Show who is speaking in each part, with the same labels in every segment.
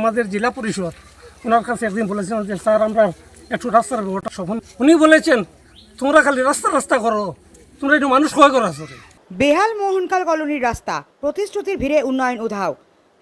Speaker 1: আমাদের জেলা পরিষদ, ওনার কাছে একদিন বলেছিলাম যে, স্যার, আমরা একটু রাস্তার ব্যবহারটা সফল উনি বলেছেন, তোমরা খালি রাস্তা রাস্তা করো। তোমরা একটু মানুষ ক্ষয় করো আসলে।
Speaker 2: বেহাল মোহনকাল কলোনির রাস্তা, প্রতিশ্রুতির ভিড়ে উন্নয়ন উধাও।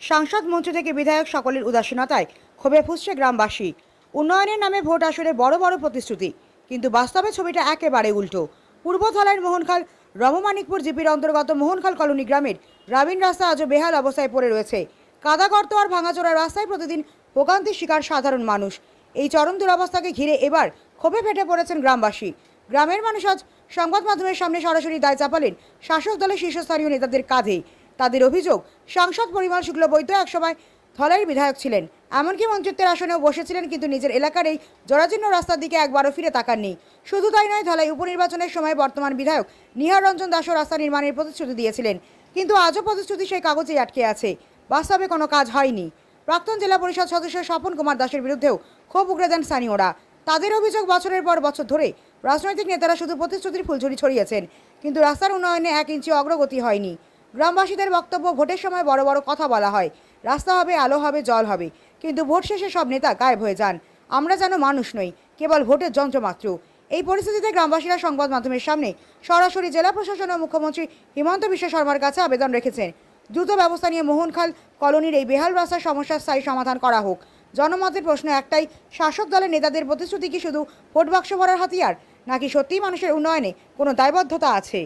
Speaker 2: সাংসদ মঞ্চ থেকে বিধায়ক সকলের উদাসীনতায় ক্ষোভে ফুসছে গ্রামবাসী। উন্নয়নের নামে ভোট আসরে বড় বড় প্রতিশ্রুতি, কিন্তু বাস্তবে ছবিটা একেবারে উল্টো। পূর্বধলাইয়ের মোহনখাল, রমমানিকপুর জিপির অন্তর্গত মোহনখাল কলোনি গ্রামের গ্রামীণ রাস্তা আজও বেহাল অবস্থায় পড়ে রয়েছে। কাদা গর্ত আর ভাঙাচোরা রাস্তায় প্রতিদিন ভোগান্তির শিকার সাধারণ মানুষ। এই চরম দুরবস্থাকে ঘিরে এবার ক্ষোভে ফেটে পড়েছেন গ্রামবাসী। গ্রামের মানুষ আজ সংবাদ মাধ্যমের সামনে সরাসরি দায় চাপালেন শাসক দলের শীর্ষস্থানীয় নেতাদের কাঁধে তাদের অভিযোগ, সাংসদ পরিমল শুক্লবৈদ্য একসময় ধলাইয়ের বিধায়ক ছিলেন। এমনকি মন্ত্রিত্বের আসনেও বসেছিলেন, কিন্তু নিজের এলাকার এই জরাজীর্ণ রাস্তার দিকে একবারও ফিরে তাকাননি। শুধু তাই নয়, ধলাই উপনির্বাচনের সময় বর্তমান বিধায়ক নিহার রঞ্জন দাসও রাস্তা নির্মাণের প্রতিশ্রুতি দিয়েছিলেন। কিন্তু আজও প্রতিশ্রুতি সেই কাগজেই আটকে আছে। বাস্তবে কোনো কাজ হয়নি। প্রাক্তন জেলা পরিষদ সদস্য স্বপন কুমার দাসের বিরুদ্ধেও ক্ষোভ উগড়ে দেন স্থানীয়রা। তাদের অভিযোগ বছরের পর বছর ধরে রাজনৈতিক নেতারা শুধু প্রতিশ্রুতির ফুলঝুরি ছড়িয়েছেন, কিন্তু রাস্তার উন্নয়নে এক ইঞ্চি অগ্রগতি হয়নি। গ্রামবাসীদের বক্তব্য ভোটের সময় বড় বড় কথা বলা হয়, রাস্তা হবে, আলো হবে, জল হবে, কিন্তু ভোট শেষে সব নেতা গায়েব হয়ে যান। আমরা যেন মানুষ নই, কেবল ভোটের যন্ত্র যন্ত্রমাত্র এই পরিস্থিতিতে গ্রামবাসীরা সংবাদ মাধ্যমের সামনে সরাসরি জেলা প্রশাসন ও মুখ্যমন্ত্রী হিমন্ত বিশ্ব শর্মার কাছে আবেদন রেখেছেন। দ্রুত ব্যবস্থা নিয়ে মোহনখাল কলোনির এই বেহাল রাস্তার সমস্যার স্থায়ী সমাধান করা হোক। জনমতের প্রশ্ন একটাই, শাসক দলের নেতাদের প্রতিশ্রুতি কি শুধু ভোট বাক্স ভরার হাতিয়ার, নাকি সত্যি মানুষের উন্নয়নে কোনো দায়বদ্ধতা আছে?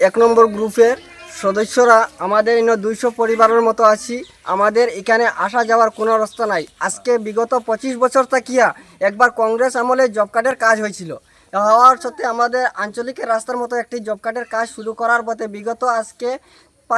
Speaker 3: এক নম্বর গ্রুপের সদস্যরা, আমাদের ইনো দুইশো পরিবারের মতো আছি, আমাদের এখানে আসা যাওয়ার কোনো রাস্তা নাই। আজকে বিগত পঁচিশ বছর তাকিয়া একবার কংগ্রেস আমলে জব কার্ডের কাজ হয়েছিল। হওয়ার সত্ত্বে আমাদের আঞ্চলিকের রাস্তার মতো একটি জব কার্ডের কাজ শুরু করার পথে বিগত আজকে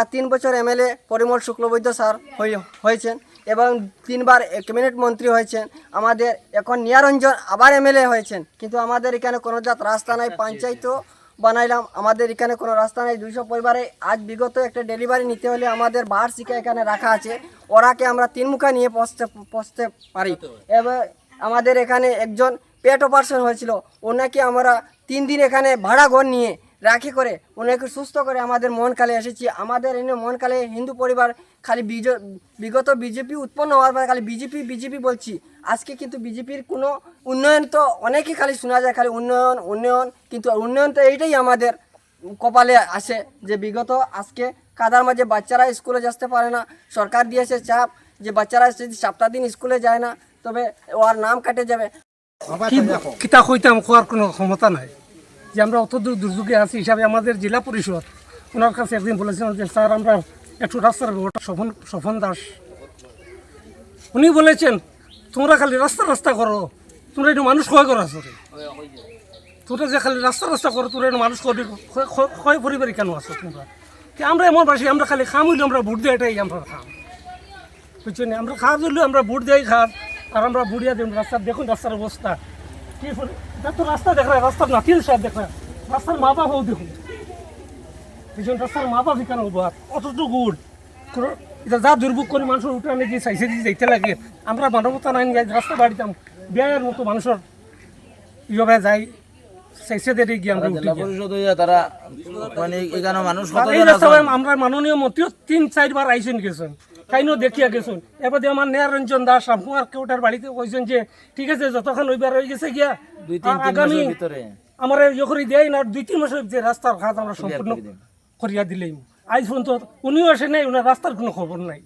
Speaker 3: তিন বছর এমএলএ পরিমল শুক্লবৈদ্য স্যার হয়ে- হয়েছেন এবং তিনবার ক্যাবিনেট মন্ত্রী হয়েছেন। আমাদের এখন নিয়ারঞ্জন আবার এমএলএ হয়েছেন। কিন্তু আমাদের এখানে কোনো জাত রাস্তা নাই, পঞ্চায়েতও বানাইলাম। আমাদের এখানে কোনো রাস্তা নেই। দুইশো পরিবারে আজ বিগত একটা ডেলিভারি নিতে হলে আমাদের বার শিকা এখানে রাখা আছে। ওরাকে আমরা তিন মুখা নিয়ে পৌঁছতে পৌঁছতে পারি। এবার আমাদের এখানে একজন পেট অপারেশন হয়েছিল। ওনাকে আমরা তিন দিন এখানে ভাড়া ঘর নিয়ে রাখি করে ওনাকে সুস্থ করে আমাদের মনকালে এসেছি। আমাদের এনে মনকালে হিন্দু পরিবার খালি বিজ বিগত বিজেপি উৎপন্ন হওয়ার পরে খালি বিজেপি বিজেপি বলছি। আজকে কিন্তু বিজেপির কোনো উন্নয়ন তো অনেকই খালি শোনা যায়, খালি উন্নয়ন উন্নয়ন, কিন্তু উন্নয়ন তো এইটাই আমাদের কপালে আসে যে বিগত আজকে কাদার মাঝে বাচ্চারা স্কুলে যেতে পারে না, সরকার দিয়েছে চাপ যে বাচ্চারা যদি সপ্তাহ দিন স্কুলে যায় না, তবে ওর নাম কাটে যাবে।
Speaker 1: কিতা কইতাম কোয়ার কোনো ক্ষমতা নাই। যে আমরা অত দূর দুর্যোগে আছি হিসাবে আমাদের জেলা পরিষদ ওনার কাছে একদিন বলেছিলাম যে, স্যার, আমরা একটু রাস্তার ব্যবহারটা স্বপন স্বপন দাস। উনি বলেছেন, তোমরা খালি রাস্তা রাস্তা করো। তোমরা একটু মানুষ ক্ষয় করো আসলে তোমরা যে খালি রাস্তা রাস্তা করো, তোমরা একটু মানুষ ক্ষয় পরিবারই কেন আছো তোমরা? আমরা এমন বাসি, আমরা খালি খাম হইলে আমরা ভোট দিয়ে এটাই আমরা খাম। বুঝছেন? আমরা খাওয়া দিলে আমরা ভোট দিয়েই খাম আর আমরা বুড়িয়া দিন রাস্তা দেখুন রাস্তার অবস্থা। কি পরি- এটা রাস্তা দেখ রাস্তার নাতিল সাহেব দেখ রাস্তার মা বাবাও দেখুন। বুঝছেন রাস্তার মা বাপ কেন হব? আর অথচ গুড়। যা দুর্ভোগ করে মানুষের উঠে আনে, যে চাইছে যে যাইতে লাগে, আমরা মানবতা নাই, রাস্তা বাড়িতাম বিয়ের মতো মানুষের ইয়ে যাই
Speaker 4: তারা মানে এখানে মানুষ
Speaker 1: আর
Speaker 4: কতজন
Speaker 1: এই রাস্তা
Speaker 4: আছেন?
Speaker 1: আমরা মাননীয় মন্ত্রীও তিন চারবার আইসেন গেছেন। কাইনও দেখিয়া গেছেন। এবার দিয়ে আমার নেয়ারঞ্জন দাস আমার কেউটার বাড়িতে কইছেন যে ঠিক আছে যতক্ষণ ওইবার হয়ে গেছে গিয়া
Speaker 4: দুই
Speaker 1: আগামী আমার ইয়ে করে দেয় না দুই তিন মাসের যে রাস্তার ঘাট আমরা সম্পূর্ণ করিয়া দিলেই। আজ পর্যন্ত উনিও আসে নাই ওনার রাস্তার কোনো খবর নাই।